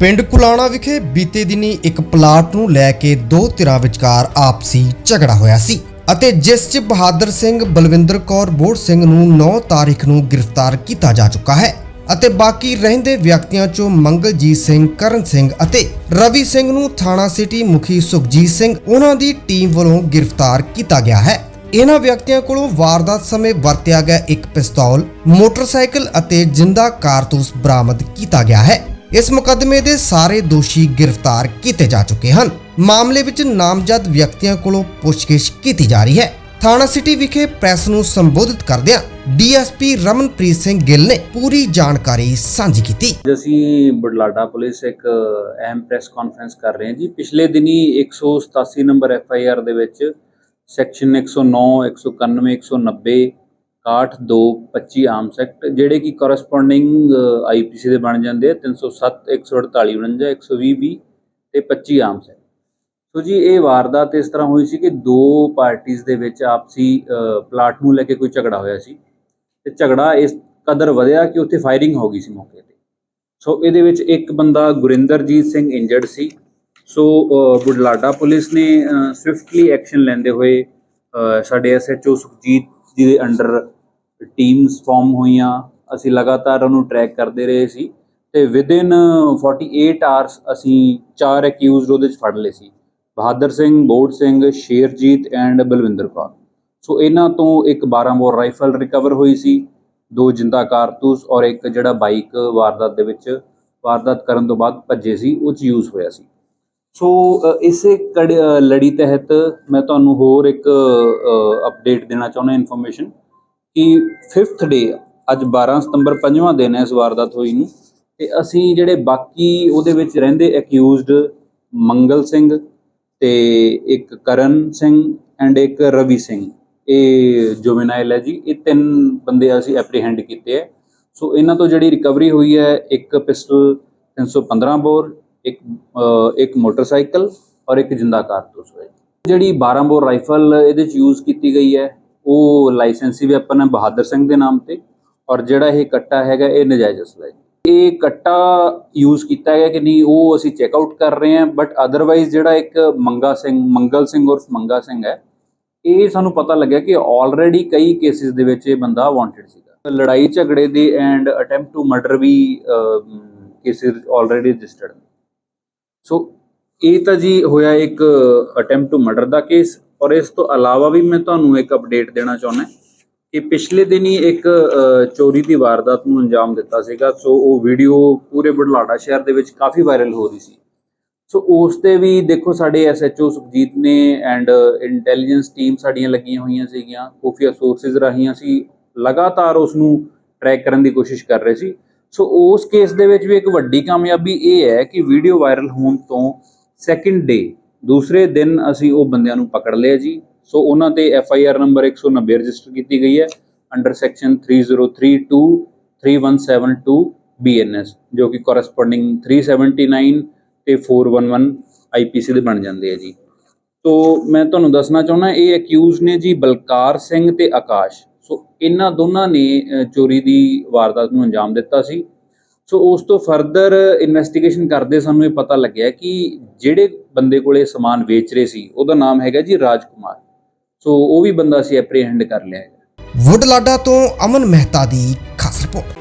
ਪਿੰਡ ਕੁਲਾਣਾ ਵਿਖੇ ਬੀਤੇ ਦਿਨੀ ਇੱਕ ਪਲਾਟ ਨੂੰ ਲੈ ਕੇ ਦੋ ਧਿਰਾਂ ਵਿਚਕਾਰ ਆਪਸੀ ਝਗੜਾ ਹੋਇਆ ਸੀ ਅਤੇ ਜਿਸ 'ਚ ਬਹਾਦਰ ਸਿੰਘ, ਬਲਵਿੰਦਰ ਕੌਰ, ਬੋੜ ਸਿੰਘ ਨੂੰ 9 ਤਾਰੀਖ ਨੂੰ ਗ੍ਰਿਫਤਾਰ ਕੀਤਾ ਜਾ ਚੁੱਕਾ ਹੈ ਅਤੇ ਬਾਕੀ ਰਹਿੰਦੇ ਵਿਅਕਤੀਆਂ 'ਚੋਂ ਮੰਗਲਜੀਤ ਸਿੰਘ, ਕਰਨ ਸਿੰਘ ਅਤੇ ਰਵੀ ਸਿੰਘ ਨੂੰ ਥਾਣਾ ਸਿਟੀ ਮੁਖੀ ਸੁਖਜੀਤ ਸਿੰਘ ਉਹਨਾਂ ਦੀ ਟੀਮ ਵੱਲੋਂ ਗ੍ਰਿਫਤਾਰ ਕੀਤਾ ਗਿਆ ਹੈ। ਇਹਨਾਂ ਵਿਅਕਤੀਆਂ ਕੋਲੋਂ ਵਾਰਦਾਤ ਸਮੇਂ ਵਰਤਿਆ ਗਿਆ ਇੱਕ ਪਿਸਤੌਲ, ਮੋਟਰਸਾਈਕਲ ਅਤੇ ਜਿੰਦਾ ਕਾਰਤੂਸ ਬਰਾਮਦ ਕੀਤਾ ਗਿਆ ਹੈ। ਇਸ ਮੁਕੱਦਮੇ ਦੇ ਸਾਰੇ ਦੋਸ਼ੀ ਗ੍ਰਿਫਤਾਰ ਕੀਤੇ ਜਾ ਚੁੱਕੇ ਹਨ। ਮਾਮਲੇ ਵਿੱਚ ਨਾਮਜ਼ਦ ਵਿਅਕਤੀਆਂ ਕੋਲੋਂ ਪੁੱਛਗਿੱਛ ਕੀਤੀ ਜਾ ਰਹੀ ਹੈ। ਥਾਣਾ ਸਿਟੀ ਵਿਖੇ ਪ੍ਰੈਸ ਨੂੰ ਸੰਬੋਧਿਤ ਕਰਦਿਆਂ ਡੀਐਸਪੀ ਰਮਨਪ੍ਰੀਤ ਸਿੰਘ ਗਿੱਲ ਨੇ ਪੂਰੀ ਜਾਣਕਾਰੀ ਸਾਂਝੀ ਕੀਤੀ। ਅਸੀਂ ਬੜਲਾਡਾ ਪੁਲਿਸ ਇੱਕ ਅਹਿਮ ਪ੍ਰੈਸ ਕਾਨਫਰੰਸ ਕਰ ਰਹੇ ਹਾਂ ਜੀ। ਪਿਛਲੇ ਦਿਨੀ 187 ਨੰਬਰ ਐਫ ਆਈ ਆਰ ਦੇ ਵਿੱਚ ਸੈਕਸ਼ਨ 109 191 190 62 25 ਆਰਮਸ ਐਕਟ ਜਿਹੜੇ ਕਿ ਕੋਰਸਪੋਂਡਿੰਗ ਆਈਪੀਸੀ ਦੇ ਬਣ ਜਾਂਦੇ ਆ 307 148 49 120 ਵੀ ਤੇ 25 ਆਰਮਸ ਐਕਟ ਸੋ ਜੀ ਇਹ ਵਾਰਦਾਤ ਇਸ ਤਰ੍ਹਾਂ ਹੋਈ ਸੀ ਕਿ ਦੋ ਪਾਰਟੀਆਂ ਦੇ ਵਿੱਚ ਆਪਸੀ ਪਲਾਟ ਨੂੰ ਲੈ ਕੇ ਕੋਈ ਝਗੜਾ ਹੋਇਆ ਸੀ। ਤੇ ਝਗੜਾ ਇਸ ਕਦਰ ਵਧਿਆ ਕਿ ਉੱਥੇ ਫਾਇਰਿੰਗ ਹੋ ਗਈ ਸੀ ਮੌਕੇ ਤੇ। ਸੋ ਇਹਦੇ ਵਿੱਚ ਇੱਕ ਬੰਦਾ ਗੁਰਿੰਦਰਜੀਤ ਸਿੰਘ ਇੰਜਰਡ ਸੀ। ਸੋ ਬੁਢਲਾਡਾ ਪੁਲਿਸ ਨੇ ਸਵਿਫਟਲੀ ਐਕਸ਼ਨ ਲੈਂਦੇ ਹੋਏ ਅ, ਸਾਡੇ ਐਸਐਚਓ ਸੁਖਜੀਤ ਜੀ ਦੇ ਅੰਡਰ ਟੀਮਸ ਫਾਰਮ ਹੋਈਆਂ, ਅਸੀਂ ਲਗਾਤਾਰ ਉਹਨੂੰ ਟਰੈਕ ਕਰਦੇ ਰਹੇ ਸੀ ਤੇ ਵਿਦਿਨ 48 ਆਵਰਸ ਅਸੀਂ ਚਾਰ ਅਕਿਊਜ਼ਡ ਉਹਦੇ ਚ ਫੜ ਲਏ ਸੀ, ਬਹਾਦਰ ਸਿੰਘ ਬੋੜ ਸਿੰਘ, ਸ਼ੇਰਜੀਤ ਐਂਡ ਬਲਵਿੰਦਰ ਕੌਰ। ਸੋ ਇਹਨਾਂ ਤੋਂ ਇੱਕ 12 ਬੋਰ ਰਾਈਫਲ ਰਿਕਵਰ ਹੋਈ ਸੀ, ਦੋ ਜਿੰਦਾ ਕਾਰਤੂਸ ਔਰ ਇੱਕ ਜਿਹੜਾ ਬਾਈਕ ਵਾਰਦਾਤ ਦੇ ਵਿੱਚ ਵਾਰਦਾਤ ਕਰਨ ਤੋਂ ਬਾਅਦ ਭੱਜੇ ਸੀ, ਉਹ ਚ ਯੂਜ਼ ਹੋਇਆ ਸੀ। ਸੋ ਇਸੇ ਕੜ- ਲੜੀ ਤਹਿਤ ਮੈਂ ਤੁਹਾਨੂੰ ਹੋਰ ਇੱਕ ਅਪਡੇਟ ਦੇਣਾ ਚਾਹੁੰਦਾ ਇਨਫੋਰਮੇਸ਼ਨ ਕਿ 5th ਡੇ ਅੱਜ 12 ਸਤੰਬਰ ਪੰਜਵਾਂ ਦਿਨ ਹੈ ਇਸ ਵਾਰਦਾਤ ਹੋਈ ਨੂੰ, ਤੇ ਅਸੀਂ ਜਿਹੜੇ ਬਾਕੀ ਉਹਦੇ ਵਿੱਚ ਰਹਿੰਦੇ ਅਕਿਊਜ਼ਡ ਮੰਗਲ ਸਿੰਘ ਤੇ ਇੱਕ ਕਰਨ ਸਿੰਘ ਐਂਡ ਇੱਕ ਰਵੀ ਸਿੰਘ, ਇਹ ਜੁਵੈਨਾਈਲ ਹੈ ਜੀ, ਇਹ ਤਿੰਨ ਬੰਦੇ ਅਸੀਂ ਐਪਰੀਹੈਂਡ ਕੀਤੇ ਹੈ। ਸੋ ਇਹਨਾਂ ਤੋਂ ਜਿਹੜੀ ਰਿਕਵਰੀ ਹੋਈ ਹੈ, ਇੱਕ ਪਿਸਟਲ 315 ਬੋਰ, ਇੱਕ ਇੱਕ ਮੋਟਰਸਾਈਕਲ ਔਰ ਇੱਕ ਜਿੰਦਾ ਕਾਰਤੂਸ ਹੋਇਆ ਜਿਹੜੀ 12 ਬੋਰ ਰਾਈਫਲ ਇਹਦੇ ਚ ਯੂਜ਼ ਕੀਤੀ ਗਈ ਹੈ ਉਹ ਲਾਇਸੈਂਸੀ ਵੈਪਨ ਹੈ ਬਹਾਦਰ ਸਿੰਘ ਦੇ ਨਾਮ ਤੇ, ਔਰ ਜਿਹੜਾ ਇਹ ਕੱਟਾ ਹੈਗਾ ਇਹ ਨਜਾਇਜ਼ ਅਸਲਾ ਹੈ। ਇਹ ਕੱਟਾ ਯੂਜ਼ ਕੀਤਾ ਗਿਆ ਕਿ ਨਹੀਂ, ਉਹ ਅਸੀਂ ਚੈੱਕ ਆਊਟ ਕਰ ਰਹੇ ਹਾਂ ਬਟ ਅਦਰਵਾਈਜ਼ ਜਿਹੜਾ ਇੱਕ ਮੰਗਾ ਸਿੰਘ, ਮੰਗਲ ਸਿੰਘ ਉਰਫ ਮੰਗਾ ਸਿੰਘ ਹੈ, ਇਹ ਸਾਨੂੰ ਪਤਾ ਲੱਗਿਆ ਕਿ ਆਲਰੇਡੀ ਕਈ ਕੇਸਿਸ ਦੇ ਵਿੱਚ ਇਹ ਬੰਦਾ ਵਾਂਟਡ ਸੀਗਾ। ਲੜਾਈ ਝਗੜੇ ਦੇ ਐਂਡ ਅਟੈਂਪਟ ਟੂ ਮਰਡਰ ਵੀ ਕੇਸਿਸ ਆਲਰੇਡੀ ਰਜਿਸਟਰਡ ਸੋ ਇਹ ਤਾਂ ਜੀ ਹੋਇਆ ਇੱਕ ਅਟੈਂਪਟ ਟੂ ਮਰਡਰ ਦਾ ਕੇਸ ਔਰ ਇਸ ਤੋਂ ਇਲਾਵਾ ਵੀ ਮੈਂ ਤੁਹਾਨੂੰ ਇੱਕ ਅਪਡੇਟ ਦੇਣਾ ਚਾਹੁੰਦਾ ਕਿ ਪਿਛਲੇ ਦਿਨੀ ਇੱਕ ਚੋਰੀ ਦੀ ਵਾਰਦਾਤ ਨੂੰ ਅੰਜਾਮ ਦਿੱਤਾ ਸੀਗਾ, ਸੋ ਉਹ ਵੀਡੀਓ ਪੂਰੇ ਬੁਢਲਾਡਾ ਸ਼ਹਿਰ ਦੇ ਵਿੱਚ ਕਾਫੀ ਵਾਇਰਲ ਹੋ ਰਹੀ ਸੀ। ਸੋ ਉਸ ਤੇ ਵੀ ਦੇਖੋ ਸਾਡੇ ਐਸਐਚਓ ਸੁਖਜੀਤ ਨੇ ਐਂਡ ਇੰਟੈਲੀਜੈਂਸ ਟੀਮ ਸਾਡੀਆਂ ਲੱਗੀਆਂ ਹੋਈਆਂ ਸੀਗੀਆਂ, ਖੁਫੀਆ ਸੋਰਸਸ ਰਾਹੀਂ ਅਸੀਂ ਲਗਾਤਾਰ ਉਸ ਨੂੰ ਟਰੈਕ ਕਰਨ ਦੀ ਕੋਸ਼ਿਸ਼ ਕਰ ਰਹੇ ਸੀ। ਸੋ ਉਸ ਕੇਸ ਦੇ ਵਿੱਚ ਵੀ ਇੱਕ ਵੱਡੀ ਕਾਮਯਾਬੀ ਇਹ ਹੈ ਕਿ ਵੀਡੀਓ ਵਾਇਰਲ ਹੋਣ ਤੋਂ ਸੈਕਿੰਡ ਡੇ ਦੂਸਰੇ ਦਿਨ ਅਸੀਂ ਉਹ ਬੰਦਿਆਂ ਨੂੰ ਪਕੜ ਲਿਆ ਜੀ। ਸੋ ਉਹਨਾਂ ਤੇ F I R number 190 register ਕੀਤੀ ਗਈ ਹੈ ਅੰਡਰ ਸੈਕਸ਼ਨ 3032 3172 ਬੀਐਨਐਸ ਜੋ ਕਿ ਕੋਰਸਪੋਂਡਿੰਗ 379 ਤੇ 411 ਆਈਪੀਸੀ ਦੇ ਬਣ ਜਾਂਦੇ ਆ ਜੀ। ਸੋ ਮੈਂ ਤੁਹਾਨੂੰ ਦੱਸਣਾ ਚਾਹੁੰਦਾ, ਇਹ ਅਕਿਊਜ਼ ਨੇ ਜੀ ਬਲਕਾਰ ਸਿੰਘ ਤੇ ਆਕਾਸ਼। ਸੋ ਇਹਨਾਂ ਦੋਨਾਂ ਨੇ ਚੋਰੀ ਦੀ ਵਾਰਦਾਤ ਨੂੰ ਅੰਜਾਮ ਦਿੱਤਾ ਸੀ। ਸੋ ਉਸ ਤੋਂ ਫਰਦਰ ਇਨਵੈਸਟੀਗੇਸ਼ਨ ਕਰਦੇ ਸਾਨੂੰ ਇਹ ਪਤਾ ਲੱਗਿਆ ਕਿ ਜਿਹੜੇ ਬੰਦੇ ਕੋਲੇ ਸਮਾਨ ਵੇਚ ਰਹੇ ਸੀ, ਉਹਦਾ ਨਾਮ ਹੈਗਾ ਜੀ ਰਾਜਕੁਮਾਰ। ਸੋ ਉਹ ਵੀ ਬੰਦਾ ਅਸੀਂ ਐਪਰੀਹੈਂਡ ਕਰ ਲਿਆ ਹੈ ਵੁੱਡਲਾਡਾ ਤੋਂ ਅਮਨ ਮਹਿਤਾ ਦੀ ਖਾਸ ਰਿਪੋਰਟ।